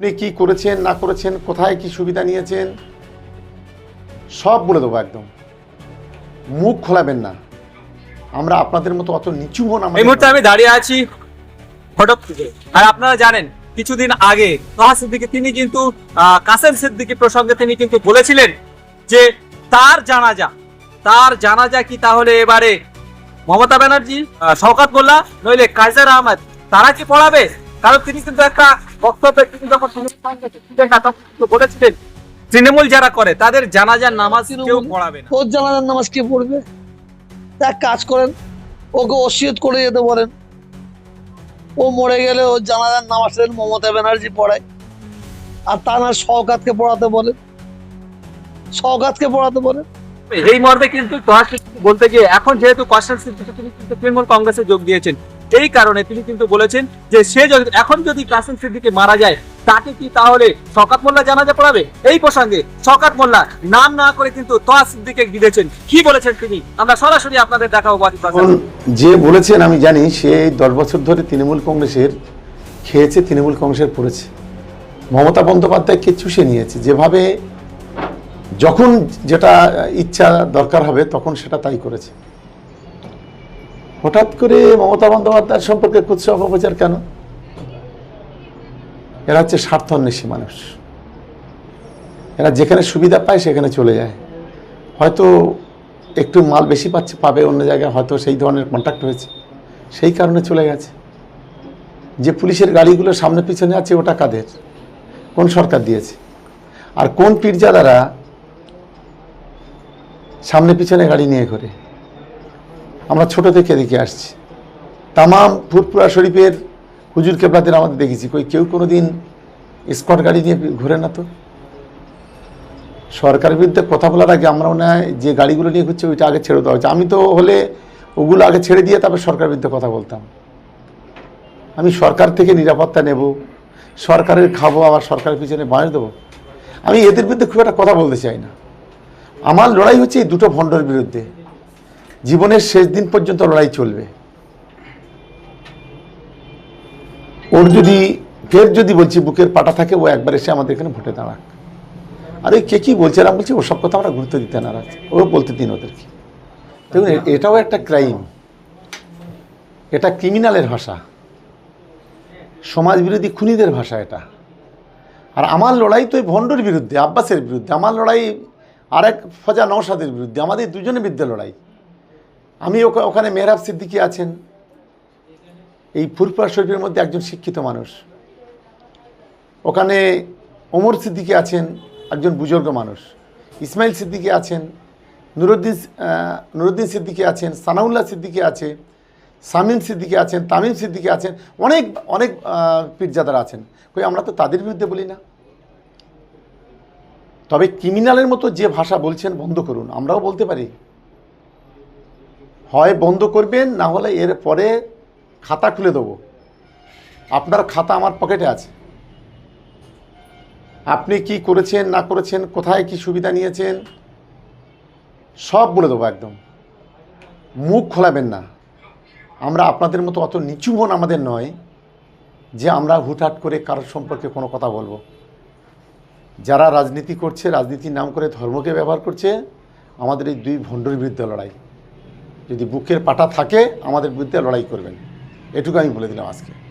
আপনি কি করেছেন, না করেছেন, কোথায় কি সুবিধা নিয়েছেন? সব বলে দেবো একদম। মুখ খোলাবেন না। আমরা আপনাদের মতো অত নিচু হন এই মুহূর্তে আমি দাঁড়িয়ে আছি। আর আপনারা জানেন, কিছুদিন আগে তোহা সিদ্দিকি, তিনি কিন্তু কাসেম সিদ্দিকি প্রসঙ্গে তিনি কিন্তু বলেছিলেন যে, তার জানাজা তার জানাজা কি তাহলে এবারে মমতা ব্যানার্জি শওকত মোল্লা, নইলে কাইজার আহমদ, তারা কি পড়াবে? কারণ তিনি কিন্তু একটা তৃণমূল বলেছিলেন যারা করে তাদের জানাজার নামাজ কেউ পড়াবে না। ওর জানাজার নামাজ কে পড়বে? এক কাজ করেন ওকে ওসিয়ত করে যেতে বলেন। ও মরে গেলে ওর জানাজার নামাজ মমতা ব্যানার্জি পড়ায় আর তা না শওকাতকে পড়াতে বলে শওকাতকে পড়াতে বলে এই মর্মে কিন্তু বলতে গিয়ে এখন যেহেতু কিন্তু তৃণমূল কংগ্রেসে যোগ দিয়েছেন। এই কারণে তিনি কিন্তু বলেছেন যে সে যদি এখন যদি কাসিম সিদ্দিকী মারা যায়, তাকে কি তাহলে শকাত মোল্লা জানাজা পড়াবে? এই প্রসঙ্গে শকাত মোল্লা নাম না করে কিন্তু তোহা সিদ্দিকে দিয়েছেন কি বলেছেন তিনি? আমরা সরাসরি আপনাদের দেখাবো। যে বলেছেন, আমি জানি সে দশ বছর ধরে তৃণমূল কংগ্রেসের খেয়েছে, তৃণমূল কংগ্রেসের পড়েছে। মমতা বন্দ্যোপাধ্যায়কে চুষে নিয়েছে? যেভাবে যখন যেটা ইচ্ছা দরকার হবে, তখন সেটা তাই করেছে। হঠাৎ করে মমতা বন্দ্যোপাধ্যায়ের সম্পর্কে কুৎস অপপ্রচার কেন? এরা হচ্ছে স্বার্থান্বেষী মানুষ। এরা যেখানে সুবিধা পায় সেখানে চলে যায়। হয়তো একটু মাল বেশি পাচ্ছে, পাবে অন্য জায়গায়, হয়তো সেই ধরনের কন্ট্যাক্ট হয়েছে। সেই কারণে চলে গেছে। যে পুলিশের গাড়িগুলো সামনে পিছনে আছে, ওটা কাদের? কোন সরকার দিয়েছে? আর কোন পীরজাদারা সামনে পিছনে গাড়ি নিয়ে ঘোরে? আমরা ছোট থেকে দেখে আসছি। তামাম ফুরপুরা শরীফের হুজুর কেবলাদের আমাদের দেখেছি। কই, কেউ কোনো দিন স্কট গাড়ি নিয়ে ঘুরে না তো? সরকারের বিরুদ্ধে কথা বলার আগে আমরা মনে হয় যে গাড়িগুলো নিয়ে ঘুরছে ওইটা আগে ছেড়ে দেওয়া হচ্ছে আমি তো হলে ওগুলো আগে ছেড়ে দিয়ে তারপর সরকারের বিরুদ্ধে কথা বলতাম। আমি সরকার থেকে নিরাপত্তা নেব, সরকারের খাব, আবার সরকারের পিছনে বাঁশ দেবো। আমি এদের বিরুদ্ধে খুব একটা কথা বলতে চাই না। আমার লড়াই হচ্ছে এই দুটো ভণ্ডর বিরুদ্ধে। জীবনের শেষ দিন পর্যন্ত লড়াই চলবে। ওর যদি, ফের যদি বলছি বুকের পাটা থাকে, ও একবার এসে আমাদের এখানে ভোটে দাঁড়াক। আরে কে কি বলছে? আমি বলছি, ওসব কথা আমরা গুরুত্ব দিতে নারাজ। ও বলতে দিন ওদেরকে। দেখুন এটাও একটা ক্রাইম। এটা ক্রিমিনালের ভাষা। সমাজ বিরোধী খুনিদের ভাষা এটা। আর আমার লড়াই তো এই ভণ্ডর বিরুদ্ধে, আব্বাসের বিরুদ্ধে। আমার লড়াই আরেক ফজা নৌসাদের বিরুদ্ধে। আমাদের দুজনের বিরুদ্ধে লড়াই। আমি ওখানে মেহরাব সিদ্দিকি আছেন। এই ফুরফুরা শরীফের মধ্যে একজন শিক্ষিত মানুষ। ওখানে ওমর সিদ্দিকি আছেন, একজন বুজুর্গ মানুষ। ইসমাইল সিদ্দিকি আছেন, নুরুদ্দিন নুরুদ্দিন সিদ্দিকি আছেন, সানাউল্লাহ সিদ্দিকি আছে, সামিম সিদ্দিকি আছেন, তামিম সিদ্দিকি আছেন, অনেক অনেক পীরজাদারা আছেন। কই, আমরা তো তাদের বিরুদ্ধে বলি না। তবে ক্রিমিনালের মতো যে ভাষা বলছেন, বন্ধ করুন। আমরাও বলতে পারি। হয় বন্ধ করবেন, না হলে এর পরে খাতা খুলে দেবো। আপনার খাতা আমার পকেটে আছে। আপনি কি করেছেন, না করেছেন, কোথায় কি সুবিধা নিয়েছেন, সব বলে দেবো একদম। মুখ খোলাবেন না। আমরা আপনাদের মতো অত নিচু মন আমাদের নয় যে আমরা হুটহাট করে কারোর সম্পর্কে কোনো কথা বলব। যারা রাজনীতি করছে, রাজনীতির নাম করে ধর্মকে ব্যবহার করছে, আমাদের এই দুই ভণ্ডের বিরুদ্ধে লড়াই। যদি বুকের পাটা থাকে আমাদের বিরুদ্ধে লড়াই করবেন। এটুকু আমি বলে দিলাম আজকে।